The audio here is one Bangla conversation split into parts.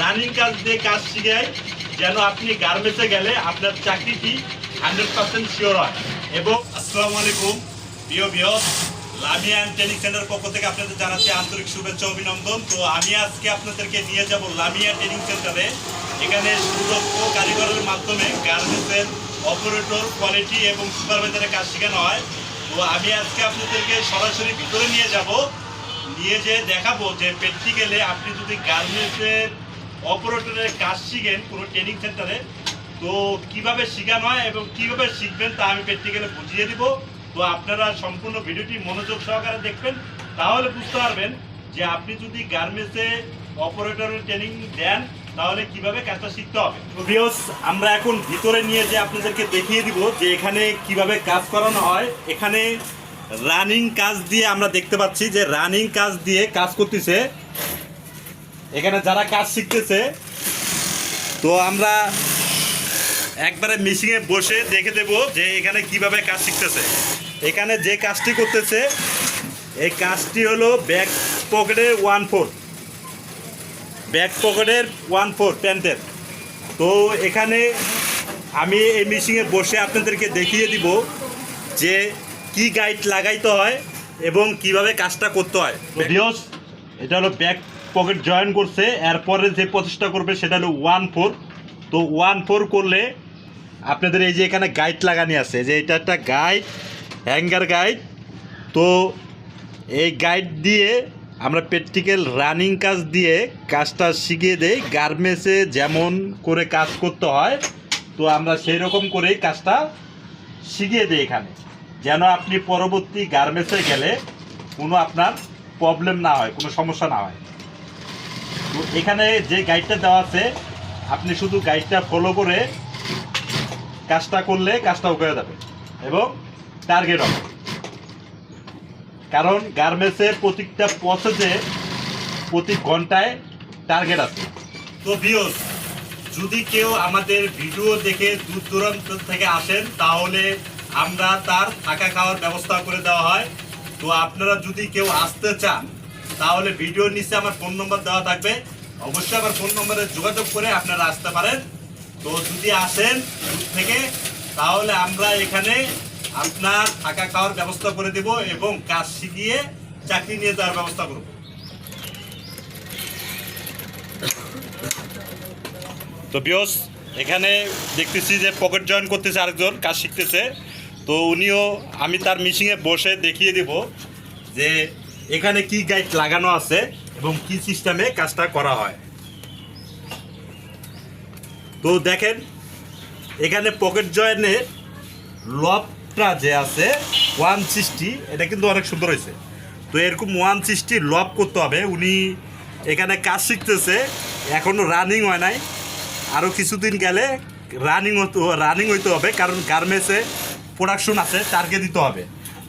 রানিং কাজ দিয়ে কাজ শিখাই যেন আপনি গার্মেন্টসে গেলে আপনার চাকরিটি হান্ড্রেড পার্সেন্ট শিওর হয়। এবং আসসালামু আলাইকুম, প্রিয় বিয়স লামিয়া অ্যান্ড ট্রেনিং সেন্টার পক্ষ থেকে আপনাদের জানাচ্ছি আন্তরিক শুভেচ্ছা অভিনন্দন। তো আমি আজকে আপনাদেরকে নিয়ে যাব লামিয়া ট্রেনিং সেন্টারে। এখানে সুদক্ষ কারিগরের মাধ্যমে গার্মেন্টসের অপারেটর কোয়ালিটি এবং সুপারভাইজারের কাজ শেখানো হয়। তো আমি আজকে আপনাদেরকে সরাসরি ভিতরে নিয়ে যাব। নিয়ে যে দেখাবো যে প্র্যাকটিক্যালে আপনি যদি গার্মেন্টসের অপারেটরের কাজ শিখেন কোনো ট্রেনিং সেন্টারে তো কীভাবে শেখানো হয় এবং কীভাবে শিখবেন তা আমি প্র্যাকটিক্যালে বুঝিয়ে দিব। তো আপনারা সম্পূর্ণ ভিডিওটি মনোযোগ সহকারে দেখবেন। তাহলে বুঝতে পারবেন যে আপনি যদি গার্মেন্টসে অপারেটরের ট্রেনিং দেন তাহলে কীভাবে কাজটা শিখতে হবে। ভিউয়ার্স, আমরা এখন ভিতরে নিয়ে যে আপনাদেরকে দেখিয়ে দিব যে এখানে কীভাবে কাজ করানো হয়। এখানে রানিং কাজ দিয়ে আমরা দেখতে পাচ্ছি যে রানিং কাজ দিয়ে কাজ করতেছে এখানে যারা কাজ শিখতেছে, তো আমরা একবারে মেশিনে বসে দেখে দেব যে এখানে কীভাবে কাজ শিখতেছে। এখানে যে কাজটি করতেছে, এই কাজটি হলো ব্যাক পকেটের ওয়ান ফোর ব্যাক পকেটের ওয়ান ফোর প্যান্টের তো এখানে আমি এই মেশিনে বসে আপনাদেরকে দেখিয়ে দিব যে কি গাইড লাগাইতে হয় এবং কীভাবে কাজটা করতে হয়। এটা হলো ব্যাক পকেট জয়েন করছে, এরপরে যে প্রচেষ্টা করবে সেটা হলো ওয়ান ফোর তো ওয়ান ফোর করলে আপনাদের এই যে এখানে গাইড লাগানি আছে, যে এটা একটা গাইড হ্যাঙ্গার গাইড তো এই গাইড দিয়ে আমরা প্র্যাকটিক্যাল রানিং কাজ দিয়ে কাজটা শিখিয়ে দেই গার্মেন্টসে যেমন করে কাজ করতে হয়, তো আমরা সেই রকম করেই কাজটা শিখিয়ে দিই এখানে। যেন আপনি পরবর্তী গার্মেন্টসে গেলে কোনো আপনার প্রবলেম না হয়, কোনো সমস্যা না হয়। তো এখানে যে গাইডটা দেওয়া আছে, আপনি শুধু গাইডটা ফলো করে কাজটা করলে কাজটাও করে যাবে এবং টার্গেট হবে। কারণ গার্মেন্টসের প্রত্যেকটা প্রসেসে প্রতি ঘন্টায় টার্গেট আছে। তো ভিউস যদি কেউ আমাদের ভিডিও দেখে দূর দূরান্ত থেকে আসেন, তাহলে আমরা তার থাকা খাওয়ার ব্যবস্থা করে দেওয়া হয়। তো আপনারা যদি কেউ আসতে চান তাহলে ভিডিওর নিচে আমার ফোন নম্বর দেওয়া থাকবে। অবশ্যই আমার ফোন নম্বরে যোগাযোগ করে আপনারা আসতে পারেন। তো যদি আসেন দূর থেকে, তাহলে আমরা এখানে আপনার থাকা খাওয়ার ব্যবস্থা করে দেব এবং কাজ শিখিয়ে চাকরি নিয়ে যাওয়ার ব্যবস্থা করব। তো বিয়স, এখানে দেখতেছি যে পকেট জয়েন করতেছে আরেকজন, কাজ শিখতেছে। তো উনিও, আমি তার মিশিংয়ে বসে দেখিয়ে দিব যে এখানে কি গাইড লাগানো আছে এবং কি সিস্টেমে কাজটা করা হয়? তো দেখেন, এখানে পকেট জয়েনের লবটা যে আছে, ওয়ান সিক্সটি, এটা কিন্তু অনেক সুন্দর হয়েছে। তো এরকম ওয়ান সিক্সটি লব করতে হবে। উনি এখানে কাজ শিখতেছে এখনও রানিং হয় নাই। আরও কিছুদিন গেলে রানিং হতে রানিং হইতে হবে, কারণ গার্মেন্টসে প্রোডাকশন আছে তারকে দিতে হবে।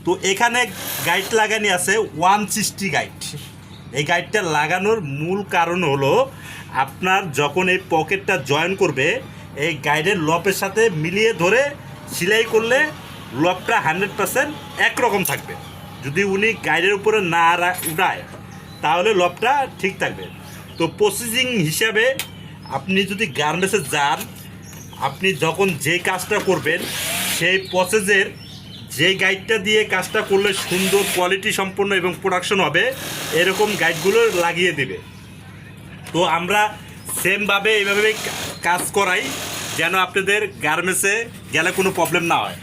তো এখানে গাইড লাগানি আছে ওয়ান সিক্সটি গাইড। এই গাইডটা লাগানোর মূল কারণ হলো আপনার যখন এই পকেটটা জয়েন করবে, এই গাইডের লপের সাথে মিলিয়ে ধরে সেলাই করলে লপটা হান্ড্রেড পার্সেন্ট একরকম থাকবে। যদি উনি গাইডের উপরে না উঠায় তাহলে লপটা ঠিক থাকবে। তো প্রসেসিং হিসাবে আপনি যদি গার্মেন্টসে যান, আপনি যখন যে কাজটা করবেন, সেই প্রসেসের যে গাইডটা দিয়ে কাজটা করলে সুন্দর কোয়ালিটি সম্পন্ন এবং প্রোডাকশন হবে, এরকম গাইডগুলো লাগিয়ে দেবে। তো আমরা সেমভাবে এইভাবে কাজ করাই, যেন আপনাদের গার্মেন্টসে গেলে কোনো প্রবলেম না হয়।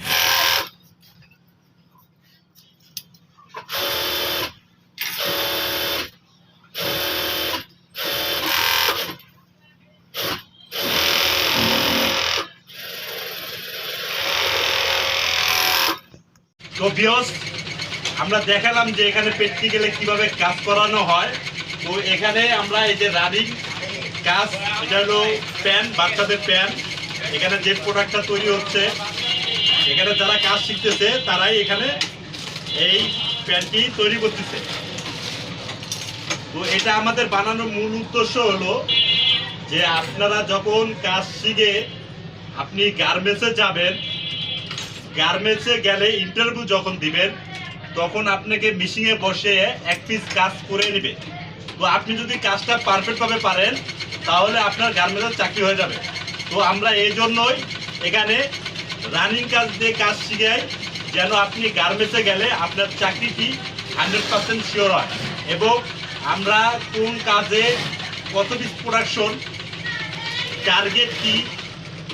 তো আমরা দেখালাম যে এখানে প্র্যাকটিক্যালে কীভাবে কাজ করানো হয়। তো এখানে আমরা এই যে রানিং কাজ, এটা হলো প্যান বাচ্চাদের প্যান এখানে যে প্রোডাক্টটা তৈরি হচ্ছে, এখানে যারা কাজ শিখতেছে, তারাই এখানে এই প্যানটি তৈরি করতেছে। তো এটা আমাদের বানানোর মূল উদ্দেশ্য হলো যে আপনারা যখন কাজ শিখে আপনি গার্মেন্টসে যাবেন গার্মেন্টসে গেলে ইন্টারভিউ যখন দিবেন, তখন আপনাকে মিশিংয়ে বসে এক পিস কাজ করে নেবে। তো আপনি যদি কাজটা পারফেক্টভাবে পারেন, তাহলে আপনার গার্মেন্টসের চাকরি হয়ে যাবে। তো আমরা এই জন্যই এখানে রানিং কাজ দিয়ে কাজ শিখাই, যেন আপনি গার্মেন্টসে গেলে আপনার চাকরিটি হান্ড্রেড পার্সেন্ট শিওর হয়। এবং আমরা কোন কাজে কত পিস প্রোডাকশন টার্গেট কি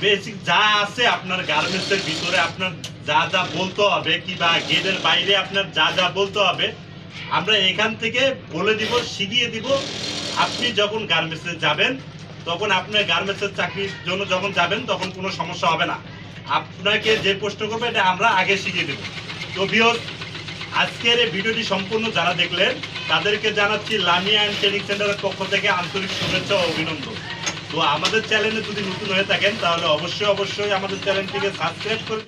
বেসিক যা আছে আপনার গার্মেন্টসের ভিতরে আপনার যা যা বলতে হবে কিংবা গেটের বাইরে আপনার যা যা বলতে হবে, আমরা এখান থেকে বলে দিব, শিখিয়ে দিব। আপনি যখন গার্মেন্টসে যাবেন, তখন আপনার গার্মেন্টসের চাকরির জন্য যখন যাবেন, তখন কোনো সমস্যা হবে না। আপনাকে যে প্রশ্ন করবে, এটা আমরা আগে শিখিয়ে দেবো। তো বিয়স আজকের এই ভিডিওটি সম্পূর্ণ যারা দেখলেন, তাদেরকে জানাচ্ছি লামিয়া অ্যান্ড ট্রেনিং সেন্টারের পক্ষ থেকে আন্তরিক শুভেচ্ছা ও অভিনন্দন। তো আমাদের চ্যানেলে যদি নতুন হয়ে থাকেন, তাহলে অবশ্যই অবশ্যই আমাদের চ্যানেলটিকে সাবস্ক্রাইব করে